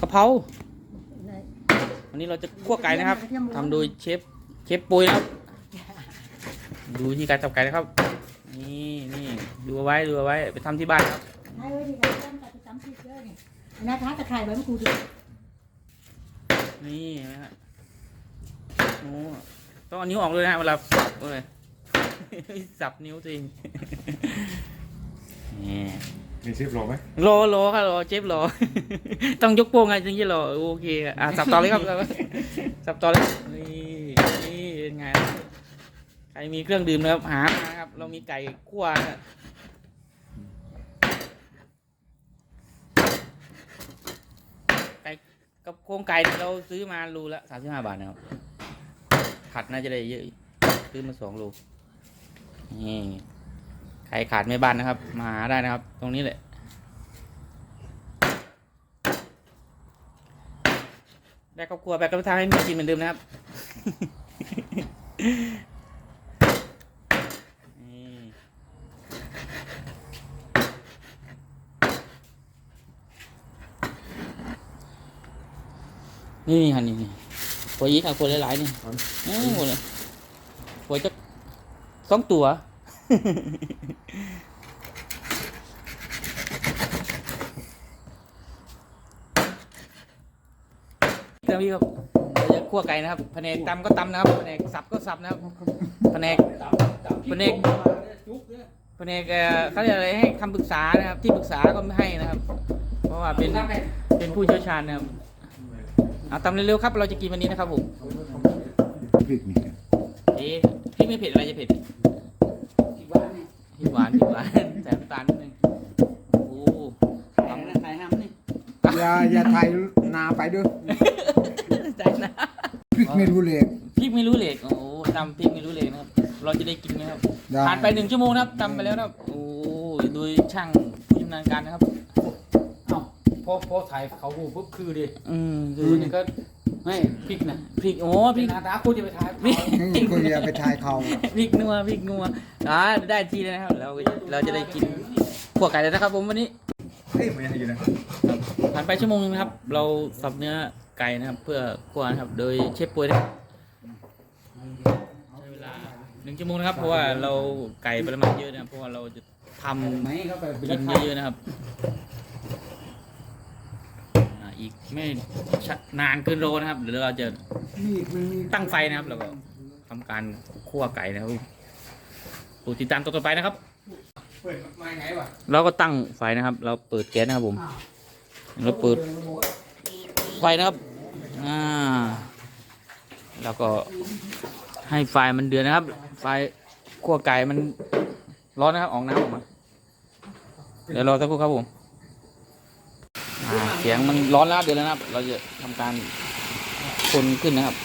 กะเพราวันนี้เราจะคั่วไก่นะครับทำโดยเชฟเชฟปุยนะครับ ดูที่การจับไก่นะครับ นี่นี่ดูเอาไว้ดูเอาไว้ไปทำที่บ้านครับให้ไว้ดีกันตั้งแต่สามสิบเลยนี่นะคะตะไคร้ใบมะกรูดนี่เห็นไหมฮะโอ้ต้องเอานิ้วออกเลยนะฮะเวลาสับเลยสับนิ้วตัวเองนี่ มีชิปรอไหมรอรอครับรอเจ็บรอต้องยกโป้งไงจึงจะรอโอเคอะสับต่อเลยครับ สับต่อเลยนี่นี่เป็นไงใครมีเครื่องดื่มนะครับหามาครับ เรามีไก่คั่วนะไก่กับโครงไก่เราซื้อมารูละสามสิบห้าบาทนะครับผัดน่าจะได้เยอะซื้อมาสองโลนี่ ใครขาดไม่บ้านนะครับ มาหาได้นะครับ ตรงนี้แหละได้ครอบครัวแบบกระทางให้มีกินเหมือนเดิมนะครับนี่นี่ฮันนี่นี่หัวยีกเอาคนหลายๆนี่เอ้ยหมดเลยหัวจะสองตัว เติมพี่ครับเราจะคั่วไก่นะครับแผนกตำก็ตำนะครับแผนกสับก็สับนะครับแผนกแผนกแผนกเอ่อเขาเรียกอะไรให้คำปรึกษานะครับ ที่ปรึกษาก็ไม่ให้นะครับ เพราะว่าเป็นเป็นผู้เชี่ยวชาญนะครับเอาตำเร็วๆครับ เราจะกินวันนี้นะครับผมพริกนี่เอ๊ะพี่ไม่เผ็ดอะไรจะเผ็ดพริกหวานพริกหวานใส่น้ำตาลนิดนึงโอ้ตำขายห้ามนี่อย่าอย่าถ่ายนาไปด้วยใจนะพริกไม่รู้เลยพริกไม่รู้เหล็กโอ้โหตำพริกไม่รู้เหล็กนะครับ เราจะได้กินไหมครับได้ผ่านไปหนึ่งชั่วโมงนะครับตำไปแล้วนะครับโอ้ยโดยช่างผู้ชำนาญการนะครับเอ้าพอพอถ่ายเขาหูปุ๊บคือดิอืมคืคืออนี่ก็ ไม่พริกนะพริกโอ้พพริริกกนาตาคุณจะไปถ่ายพริกนี่คุณอย่าไปถ่ายเขาพริกนัวพริกนัวอ่าได้ทีเลยนะครับเราเราจะได้กินพวกไก่แล้วนะครับ ผมวันนี้เฮ้ยมันยังอยู่นะผ่านไปชั่วโมงนึงนะครับ เราสับเนื้อไก่นะครับ เพื่อคั่วนะครับ โดยเชฟปุ้ยนะครับใช้เวลาหนึ่งชั่วโมงนะครับ เพราะว่าเราไก่ปริมาณเยอะนะครับเพราะว่าเราจะทำไหนเข้าไปกินเยอะๆนะครับ อ่าอีกไม่ชะนานเกินโลนะครับเดี๋ยวเราจะมีดมันมีตั้งไฟนะครับ แล้วก็ทำการคั่วไก่นะครับโปรดติดตามตัวต่อไปนะครับ เปิดมาไงวะเราก็ตั้งไฟนะครับ เราเปิดแก๊สนะครับผมเราเปิดไฟนะครับ อ่า แล้วก็ให้ไฟมันเดือดนะครับ ไฟคั่วไก่มันร้อนนะครับ ออกน้ำออกมา เดี๋ยวรอสักครู่ครับผม อ่าเสียงมันร้อนแล้วเดือดแล้วนะครับ เราจะทำการคนขึ้นนะครับ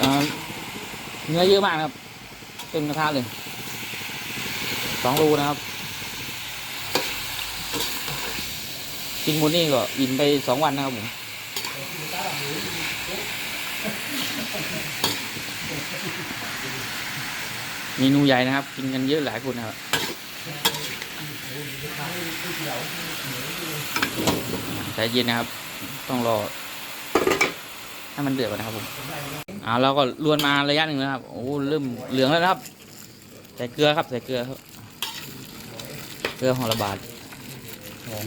อ่าเนื้อเยอะมากนะครับเต็มกระทะเลยสองรูนะครับกินหมดนี่ก็อิ่มไปสองวันนะครับผมเมนูใหญ่นะครับ กินกันเยอะหลายคนนะครับ ใจเย็นนะครับ ต้องรอให้มันเดือดก่อนนะครับผมอ่าเราก็ลวนมาระยะหนึ่งแล้วครับ โอ้เริ่มเหลืองแล้วนะครับ ใส่เกลือครับ ใส่เกลือครับ เกลือห่อละบาท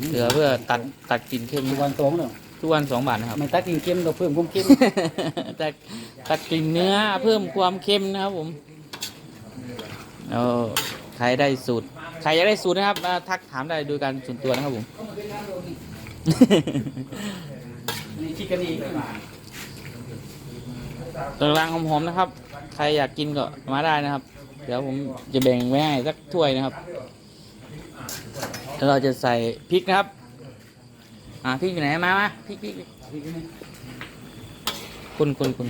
เกลือเพื่อตัดตัดกลิ่นเค็มทุนะกควัรับนสองเนาะทุกวันสองบาทนะครับ มันตัดกินเค็มเราเพิ่มความเค็มตัดตัดกลิ่นเนื้อเพิ่มความเค็มนะครับผมแล้วใครได้สูตร ใครอยากได้สูตรนะครับมาทักถามได้โดยการส่วนตัวนะครับผม นี่ชิคกันอีกกำลังหอมๆนะครับ ใครอยากกินก็มาได้นะครับ เดี๋ยวผมจะแบ่งไว้ให้สักถ้วยนะครับแล้วเราจะใส่พริกนะครับ อ่าพริกอยู่ไหนมามาพริกพริกพริกคุณคุณคุณ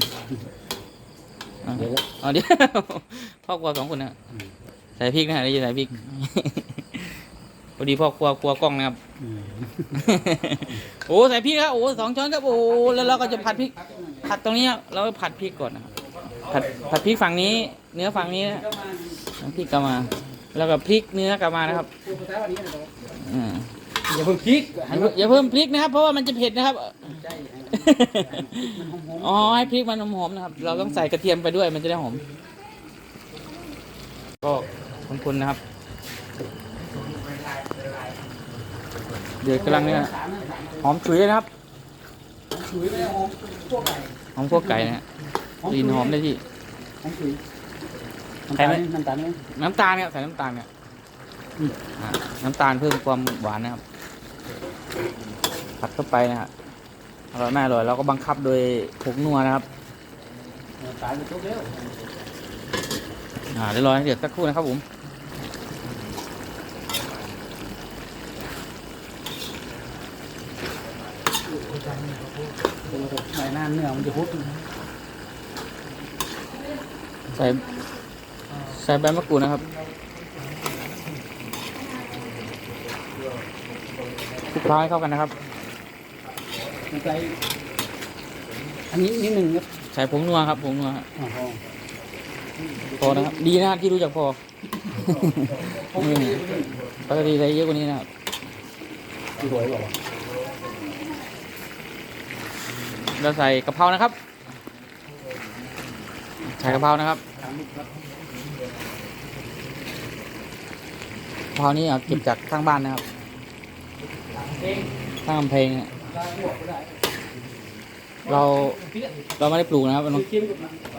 อะเดี๋ยวเอเดี๋ยวพ่อครัวสองคนนะ ส่พริกนะฮะเดี๋ยวจะใส่พริกพอดีพ่อครัวครัวกล้องนะครับโอ้ใส่พริกครับโอ้สองช้อนครับโอ้แล้วเราก็จะผัดพริก ผัดตรงนี้ครับเราก็ผัดพริกก่อนนะครับผัดผัดพริกฝั่งนี้ เนื้อฝั่งนี้นะพริกก็มา แล้วก็พริกเนื้อกลับมานะครับคือภาษาวันนี้นะอืมอย่าเพิ่งพลิกอย่าเพิ่งอย่าเพิ่มพริกนะครับ เพราะว่ามันจะเผ็ดนะครับใช่อ๋อให้พริกมันหอมๆนะครับ เราต้องใส่กระเทียมไปด้วยมันจะได้หอมก็ คนๆนะครับ เดือดกำลังเนี่ยหอมฉุยเลยนะครับฉุยไม่หอมพวกไก่หอมพวกไก่นะฮะกลิ่นหอมได้ที่หอมฉุยใครไหมน้ำตาลไหมน้ำตาลเนี่ยใส่น้ำตาลเนี่ยอ่าน้ำตาลเพิ่มความหวานนะครับผัดเข้าไปนะฮะอร่อยไม่อร่อยเราก็บังคับโดยผงนัวนะครับน้ำตาลไปทุกแล้วอ่าเดี๋ยวรอให้เดือดสักครู่นะครับผม ใส่หน้าเนื้อมันจะพุดใส่ใส่ใบมะกรูดนะครับคลุกเคล้าให้เข้ากันนะครับใส่อันนี้นิดหนึ่งครับใส่ผงนัวครับผงนัวครับอ๋อพอนะครับ ดีนะครับที่รู้จักพออืมปกติใส่เยอะกว่านี้นะครับที่หวยบอก เราใส่กะเพรานะครับ ใส่กะเพรานะครับกระเพรานี่เอาเก็บจากข้างบ้านนะครับข้างกำแพงเนี่ยเราเราไม่ได้ปลูกนะครับ มัน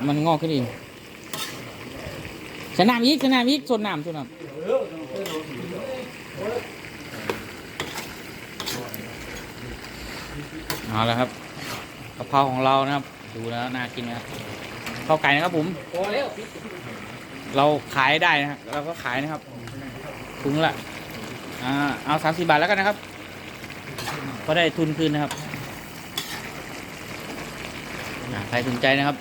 มันงอกขึ้นเองสน้ำอีกสน้ำอีกสนน้ำสนน้ำเอาละครับ กะเพราของเรานะครับ ดูแล้วน่ากินนะครับข้าวไก่นะครับผมพอแล้วเราขายได้นะครับเราก็ขายนะครับถุงละอ่าเอาสามสิบาทแล้วกันนะครับ ก็ได้ทุนคืนนะครับใครสนใจนะครับ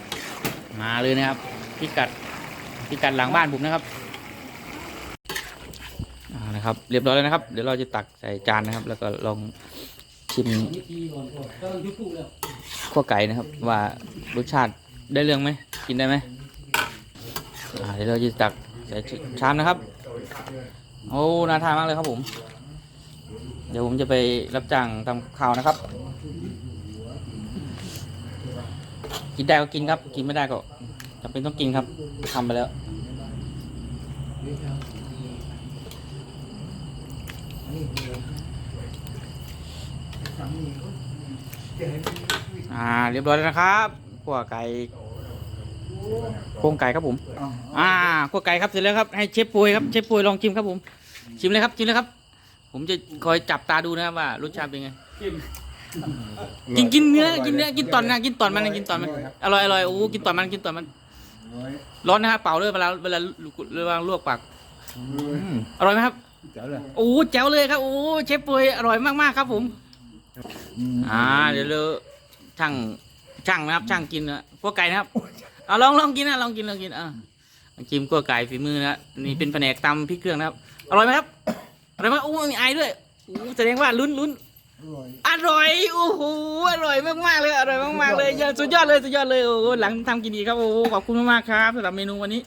มาเลยนะครับพิกัดพิกัดหลังบ้านผมนะครับนะครับ เรียบร้อยแล้วนะครับ เดี๋ยวเราจะตักใส่จานนะครับ แล้วก็ลองชิม อันนี้ทีก่อนก่อนก็ยุบปุ๊แล้วขั้วไก่นะครับ ว่ารสชาติได้เรื่องไหมกินได้ไหมเดี๋ยวเราจะตักใส่ชามนะครับ โอ้น่าทานมากเลยครับผม เดี๋ยวผมจะไปรับจ้างทำข้าวนะครับ กินได้ก็กินครับ กินไม่ได้ก็จำเป็นต้องกินครับทำไปแล้ว อ่า เรียบร้อยแล้วนะครับขั่วไก่โครงไก่ครับผมอ๋ออ่าขั่วไก่ครับเสร็จแล้วครับ ให้เชฟปุยครับ เชฟปุยลองชิมครับผม ชิมเลยครับชิมเลยครับ ผมจะคอยจับตาดูนะครับว่ารสชาติเป็นไง กินกินเนื้อ กินเนื้อ กินตอนนะกินตอนมันนะกินตอนมัน อร่อยอร่อยโอ้ กินตอนมัน กินตอนมัน ร้อนนะครับเป่าด้วยเวลาเวลาเวลาลวกปากอืมอร่อยไหมครับเจ๋อเลยโอ้แจ๋วเลยครับ โอ้ เชฟปุยอร่อยมากๆครับผม อ่า เดี๋ยวเรา ช่างช่างนะครับ ช่างกินนะพวกไก่นะครับเอาลองลองกินนะลองกินลองกินอ่ากินกัวไก่ฝีมือนะนี่เป็นแผนกตำพริกเครื่องนะครับอร่อยไหมครับอร่อยไหมโอ้มีไอด้วยโอ้แสดงว่าลุ้นลุ้นอร่อยอร่อยโอ้โหอร่อยมากๆเลยอร่อยมากๆเลยยอดสุดยอดเลยสุดยอดเลยโอ้โหหลังทำกินดีครับโอ้โหขอบคุณมากๆครับสำหรับเมนูวันนี้